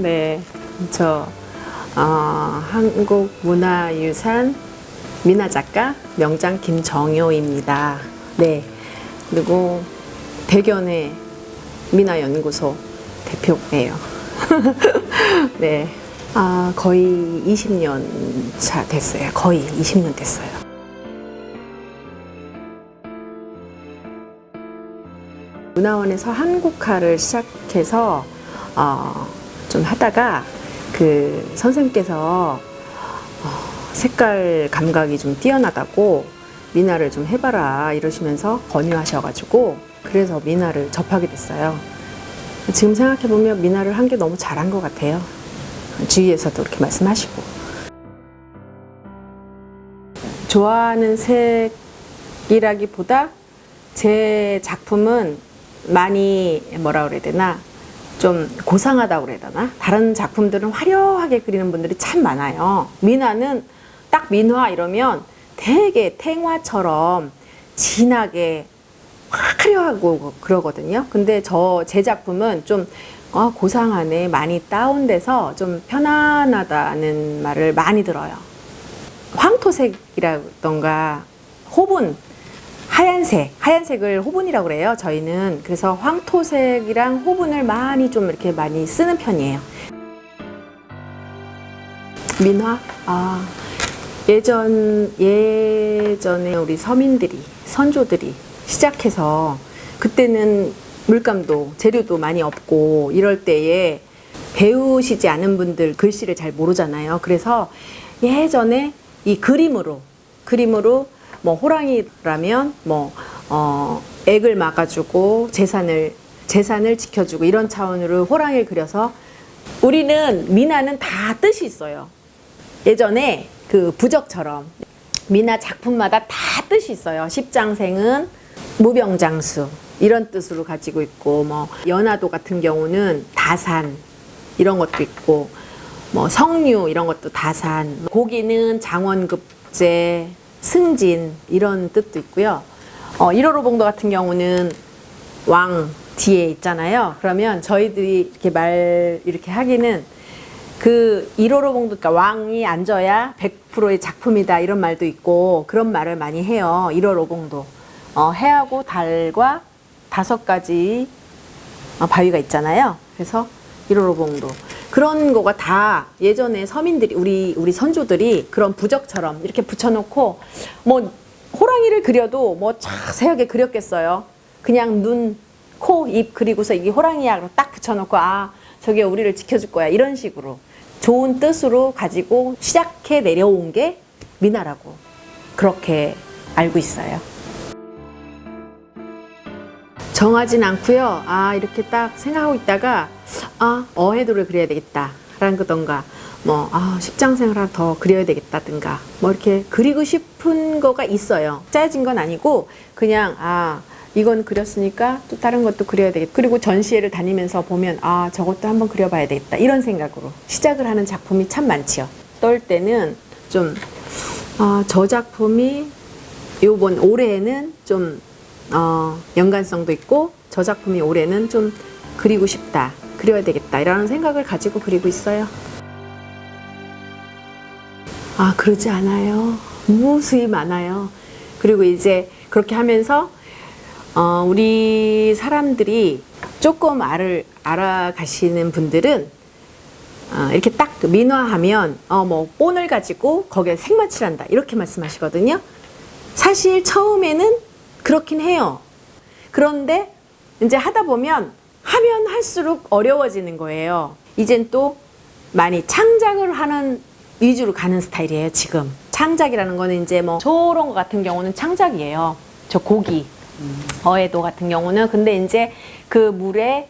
네, 저 어, 한국 문화유산 미나 작가 명장 김정효입니다. 네, 그리고 대견의 미나 연구소 대표예요. 네, 아 거의 20년 차 됐어요. 거의 20년 됐어요. 문화원에서 한국화를 시작해서 어, 좀 하다가 그 선생님께서 어, 색깔 감각이 좀 뛰어나다고 미나를 좀 해봐라 이러시면서 권유하셔가지고 그래서 미나를 접하게 됐어요. 지금 생각해보면 미나를 한 게 너무 잘한 것 같아요. 주위에서도 그렇게 말씀하시고. 좋아하는 색이라기보다 제 작품은 많이 뭐라 그래야 되나 좀 고상하다고 그래야 되나? 다른 작품들은 화려하게 그리는 분들이 참 많아요. 민화는 딱 민화 이러면 되게 탱화처럼 진하게 화려하고 그러거든요. 근데 저 제 작품은 좀 어, 고상하네 많이 다운돼서 좀 편안하다는 말을 많이 들어요. 황토색이라던가 호분 하얀색, 하얀색을 호분이라고 그래요. 저희는 그래서 황토색이랑 호분을 많이 좀 이렇게 많이 쓰는 편이에요. 민화? 아, 예전, 예전에 우리 서민들이, 선조들이 시작해서 그때는 물감도, 재료도 많이 없고 이럴 때에 배우시지 않은 분들 글씨를 잘 모르잖아요. 그래서 예전에 이 그림으로, 그림으로 뭐 호랑이라면 뭐 어, 액을 막아주고 재산을 재산을 지켜주고 이런 차원으로 호랑이를 그려서 우리는 미나는 다 뜻이 있어요. 예전에 그 부적처럼 미나 작품마다 다 뜻이 있어요. 십장생은 무병장수 이런 뜻으로 가지고 있고 뭐 연화도 같은 경우는 다산 이런 것도 있고 뭐 성류 이런 것도 다산 고기는 장원급제 승진 이런 뜻도 있고요. 어, 1호로 봉도 같은 경우는 왕 뒤에 있잖아요. 그러면 저희들이 이렇게 말 이렇게 하기는 그 1호로 봉도 그러니까 왕이 앉아야 100%의 작품이다 이런 말도 있고 그런 말을 많이 해요. 1호로 봉도. 어, 해하고 달과 다섯 가지 어, 바위가 있잖아요. 그래서 1호로 봉도. 그런 거가 다 예전에 서민들이 우리 우리 선조들이 그런 부적처럼 이렇게 붙여놓고 뭐 호랑이를 그려도 뭐 자세하게 그렸겠어요. 그냥 눈, 코, 입 그리고서 이게 호랑이야 딱 붙여놓고 아 저게 우리를 지켜줄 거야 이런 식으로 좋은 뜻으로 가지고 시작해 내려온 게 미나라고 그렇게 알고 있어요. 정하진 않고요. 아 이렇게 딱 생각하고 있다가 아 어해도를 그려야 되겠다라는 거던가 뭐 아 십장생을 하나 더 그려야 되겠다든가 뭐 이렇게 그리고 싶은 거가 있어요. 짜여진 건 아니고 그냥 아 이건 그렸으니까 또 다른 것도 그려야 되겠다. 그리고 전시회를 다니면서 보면 아 저것도 한번 그려봐야 되겠다 이런 생각으로 시작을 하는 작품이 참 많지요. 떨 때는 좀 아, 저 작품이 요번 올해에는 좀 어, 연관성도 있고 저 작품이 올해는 좀 그리고 싶다, 그려야 되겠다 이라는 생각을 가지고 그리고 있어요. 아 그러지 않아요. 무수히 많아요. 그리고 이제 그렇게 하면서 어, 우리 사람들이 조금 알을 알아가시는 분들은 어, 이렇게 딱 민화하면 어, 뭐 본을 가지고 거기에 색만 칠한다 이렇게 말씀하시거든요. 사실 처음에는 그렇긴 해요. 그런데 이제 하다 보면 하면 할수록 어려워지는 거예요. 이젠 또 많이 창작을 하는 위주로 가는 스타일이에요, 지금. 창작이라는 거는 이제 뭐 저런 거 같은 경우는 창작이에요. 저 고기. 어에도 같은 경우는 근데 이제 그 물에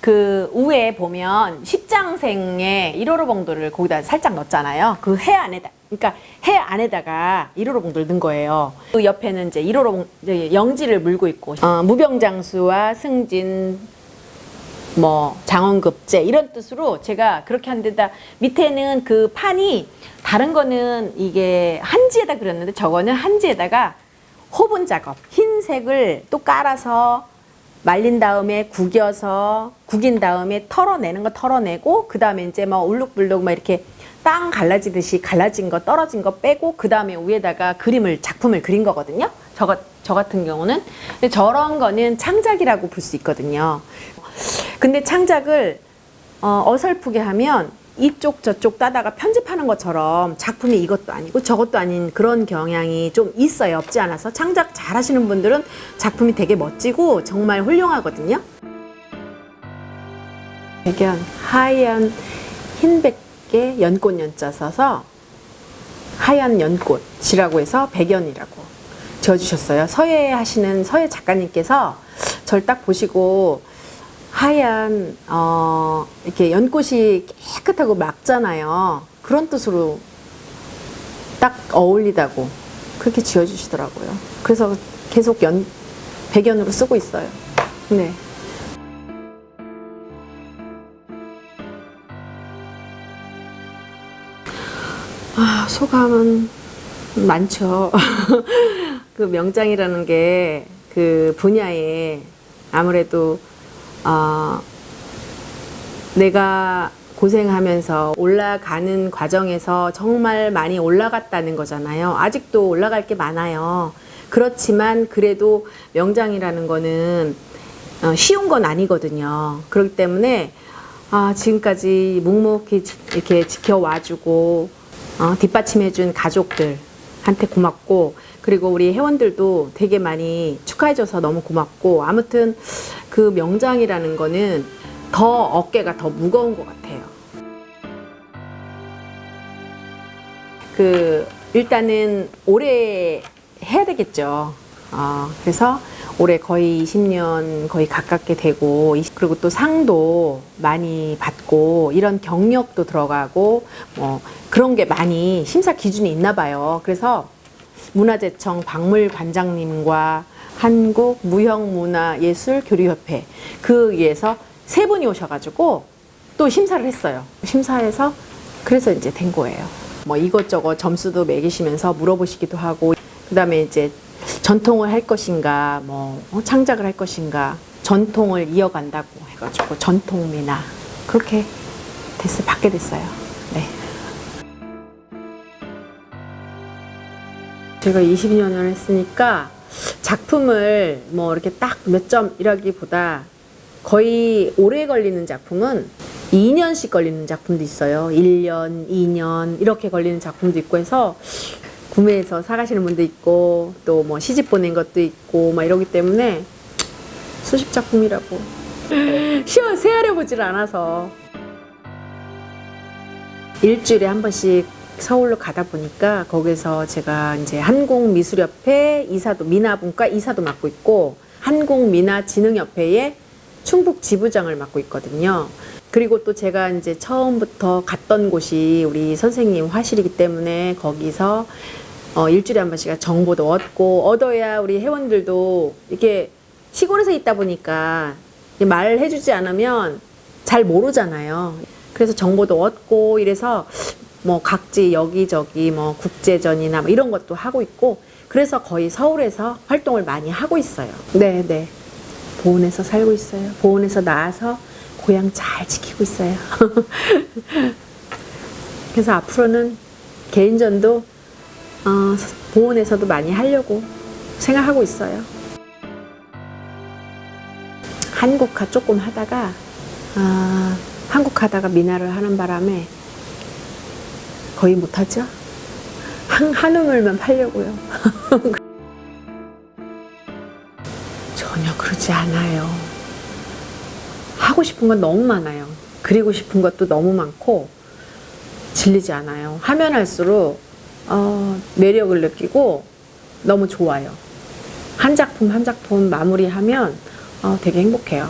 그 우에 보면 십장생의 1호로 봉도를 거기다 살짝 넣었잖아요. 그 해 안에다. 그러니까 해 안에다가 1호로 봉도를 넣은 거예요. 그 옆에는 이제 1호로 봉 이제 영지를 물고 있고 어, 무병장수와 승진 뭐 장원급제 이런 뜻으로 제가 그렇게 한 데다 밑에는 그 판이 다른 거는 이게 한지에다 그렸는데 저거는 한지에다가 호분 작업 흰색을 또 깔아서 말린 다음에 구겨서 구긴 다음에 털어내는 거 털어내고 그 다음에 이제 막 울룩불룩 막 이렇게 땅 갈라지듯이 갈라진 거 떨어진 거 빼고 그 다음에 위에다가 그림을 작품을 그린 거거든요. 저, 같- 저 같은 경우는 저런 거는 창작이라고 볼 수 있거든요. 근데 창작을 어, 어설프게 하면 이쪽 저쪽 따다가 편집하는 것처럼 작품이 이것도 아니고 저것도 아닌 그런 경향이 좀 있어요. 없지 않아서 창작 잘 하시는 분들은 작품이 되게 멋지고 정말 훌륭하거든요. 배견 하얀 흰백 에 연꽃 연자 써서 하얀 연꽃이라고 해서 백연이라고 지어주셨어요. 서예 하시는 서예 작가님께서 절 딱 보시고 하얀 어 이렇게 연꽃이 깨끗하고 맑잖아요. 그런 뜻으로 딱 어울리다고 그렇게 지어주시더라고요. 그래서 계속 연 백연으로 쓰고 있어요. 네. 아, 소감은 많죠. 그 명장이라는 게 그 분야에 아무래도 어, 내가 고생하면서 올라가는 과정에서 정말 많이 올라갔다는 거잖아요. 아직도 올라갈 게 많아요. 그렇지만 그래도 명장이라는 거는 어, 쉬운 건 아니거든요. 그렇기 때문에 아, 지금까지 묵묵히 지- 이렇게 지켜와주고 어, 뒷받침해준 가족들한테 고맙고 그리고 우리 회원들도 되게 많이 축하해줘서 너무 고맙고 아무튼 그 명장이라는 거는 더 어깨가 더 무거운 것 같아요. 그 일단은 올해 해야 되겠죠. 어, 그래서 올해 거의 20년 거의 가깝게 되고 이- 그리고 또 상도 많이 받고 이런 경력도 들어가고 뭐 그런 게 많이 심사 기준이 있나 봐요. 그래서 문화재청 박물관장님과 한국 무형문화예술교류협회 그 위에서 세 분이 오셔가지고 또 심사를 했어요. 심사해서 그래서 이제 된 거예요. 뭐 이것저것 점수도 매기시면서 물어보시기도 하고 그다음에 이제 전통을 할 것인가 뭐 어, 창작을 할 것인가 전통을 이어간다고 해가지고 전통미나 그렇게 됐어 받게 됐어요. 네. 제가 20년을 했으니까 작품을 뭐 이렇게 딱 몇 점이라기보다 거의 오래 걸리는 작품은 2년씩 걸리는 작품도 있어요. 1년, 2년 이렇게 걸리는 작품도 있고 해서 구매해서 사가시는 분도 있고 또 뭐 시집 보낸 것도 있고 막 이러기 때문에 수십 작품이라고 쉬어 세아려 보질 않아서 일주일에 한 번씩 서울로 가다 보니까 거기서 제가 이제 한국미술협회 이사도 미나분과 이사도 맡고 있고 한국미나진흥협회의 충북 지부장을 맡고 있거든요. 그리고 또 제가 이제 처음부터 갔던 곳이 우리 선생님 화실이기 때문에 거기서 어, 일주일에 한 번씩 정보도 얻고 얻어야 우리 회원들도 이렇게 시골에서 있다 보니까 말을 해주지 않으면 잘 모르잖아요. 그래서 정보도 얻고 이래서 뭐 각지 여기저기 뭐 국제전이나 뭐 이런 것도 하고 있고 그래서 거의 서울에서 활동을 많이 하고 있어요. 네, 네. 보은에서 살고 있어요. 보은에서 나와서 고향 잘 지키고 있어요. 그래서 앞으로는 개인전도 어, 보은에서도 많이 하려고 생각하고 있어요. 한국화 조금 하다가 아, 한국 하다가 미나를 하는 바람에 거의 못하죠. 한, 한우물만 팔려고요. 전혀 그러지 않아요. 하고 싶은 건 너무 많아요. 그리고 싶은 것도 너무 많고 질리지 않아요. 하면 할수록 어, 매력을 느끼고 너무 좋아요. 한 작품 한 작품 마무리하면 어, 되게 행복해요.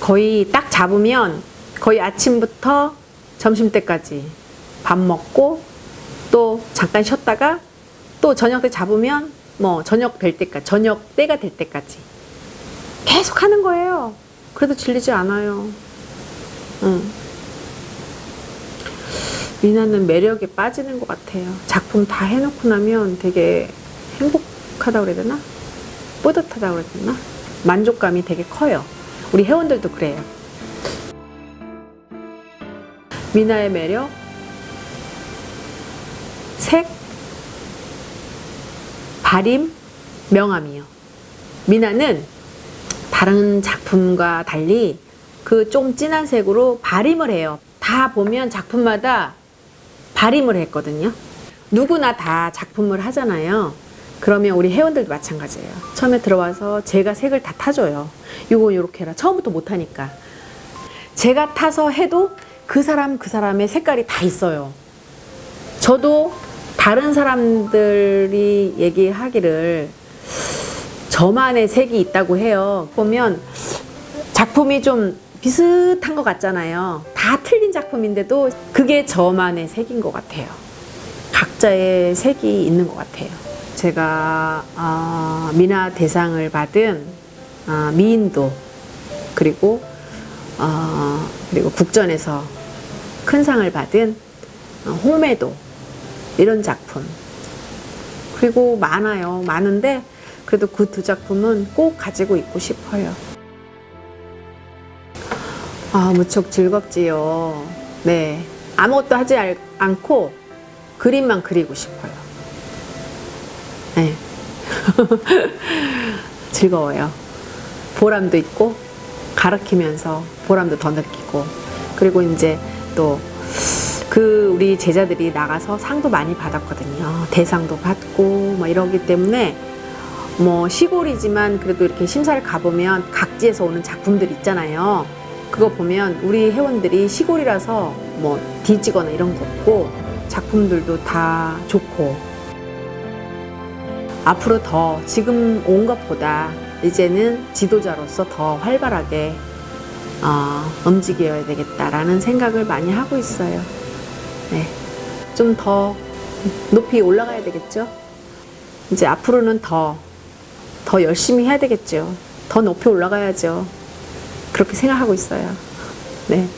거의 딱 잡으면 거의 아침부터 점심 때까지 밥 먹고 또 잠깐 쉬었다가 또 저녁 때 잡으면 뭐 저녁 될 때까지 저녁 때가 될 때까지 계속 하는 거예요. 그래도 질리지 않아요. 응. 미나는 매력에 빠지는 것 같아요. 작품 다 해놓고 나면 되게 행복하다고 그래야 되나? 뿌듯하다고 그래야 되나? 만족감이 되게 커요. 우리 회원들도 그래요. 미나의 매력, 색, 발임, 명암이요. 미나는 다른 작품과 달리 그 좀 진한 색으로 발임을 해요. 다 보면 작품마다 발임을 했거든요. 누구나 다 작품을 하잖아요. 그러면 우리 회원들도 마찬가지예요. 처음에 들어와서 제가 색을 다 타줘요. 이거 이렇게 해라. 처음부터 못하니까. 제가 타서 해도 그 사람 그 사람의 색깔이 다 있어요. 저도 다른 사람들이 얘기하기를 저만의 색이 있다고 해요. 보면 작품이 좀 비슷한 것 같잖아요. 다 틀린 작품인데도 그게 저만의 색인 것 같아요. 각자의 색이 있는 것 같아요. 제가 어, 미나 대상을 받은 어, 미인도 그리고 어, 그리고 국전에서 큰 상을 받은 어, 홍매도 이런 작품 그리고 많아요. 많은데 그래도 그 두 작품은 꼭 가지고 있고 싶어요. 아, 무척 즐겁지요. 네. 아무것도 하지 알- 않고 그림만 그리고 싶어요. 네. 즐거워요. 보람도 있고, 가르치면서 보람도 더 느끼고, 그리고 이제 또 그 우리 제자들이 나가서 상도 많이 받았거든요. 대상도 받고, 뭐 이러기 때문에 뭐 시골이지만 그래도 이렇게 심사를 가보면 각지에서 오는 작품들 있잖아요. 그거 보면 우리 회원들이 시골이라서 뭐 뒤지거나 이런 거 없고 작품들도 다 좋고 앞으로 더 지금 온 것보다 이제는 지도자로서 더 활발하게 어, 움직여야 되겠다라는 생각을 많이 하고 있어요. 네. 좀 더 높이 올라가야 되겠죠? 이제 앞으로는 더, 더 열심히 해야 되겠죠. 더 높이 올라가야죠. 그렇게 생각하고 있어요. 네.